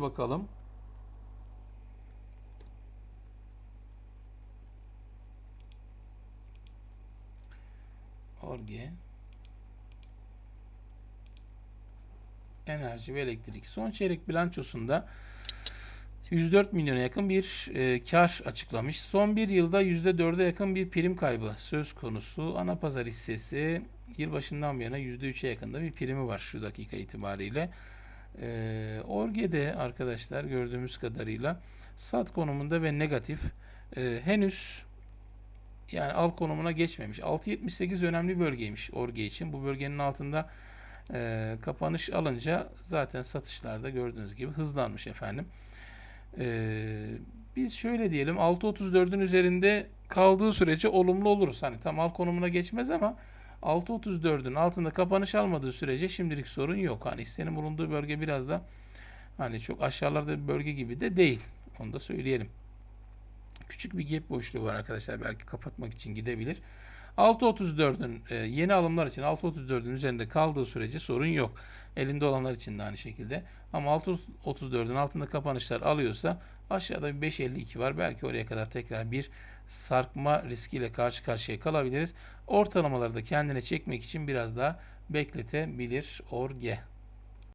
bakalım. Orge Enerji ve elektrik. Son çeyrek bilançosunda 104 milyona yakın bir e, kar açıklamış. Son bir yılda %4'e yakın bir prim kaybı söz konusu. Ana pazar hissesi yılbaşından bu yana %3'e yakında bir primi var şu dakika itibariyle. E, Orge'de arkadaşlar gördüğümüz kadarıyla sat konumunda ve negatif. E, henüz yani al konumuna geçmemiş. 6.78 önemli bölgeymiş Orge için. Bu bölgenin altında e, kapanış alınca zaten satışlarda gördüğünüz gibi hızlanmış efendim. E, biz şöyle diyelim 6.34'ün üzerinde kaldığı sürece olumlu oluruz. Hani tam al konumuna geçmez ama 6.34'ün altında kapanış almadığı sürece şimdilik sorun yok. Hani istenin bulunduğu bölge biraz da hani çok aşağılarda bir bölge gibi de değil. Onu da söyleyelim. Küçük bir gap boşluğu var arkadaşlar. Belki kapatmak için gidebilir. 6.34'ün e, yeni alımlar için 6.34'ün üzerinde kaldığı sürece sorun yok. Elinde olanlar için de aynı şekilde. Ama 6.34'ün altında kapanışlar alıyorsa aşağıda bir 5.52 var. Belki oraya kadar tekrar bir sarkma riskiyle karşı karşıya kalabiliriz. Ortalamaları da kendine çekmek için biraz daha bekletebilir Orge.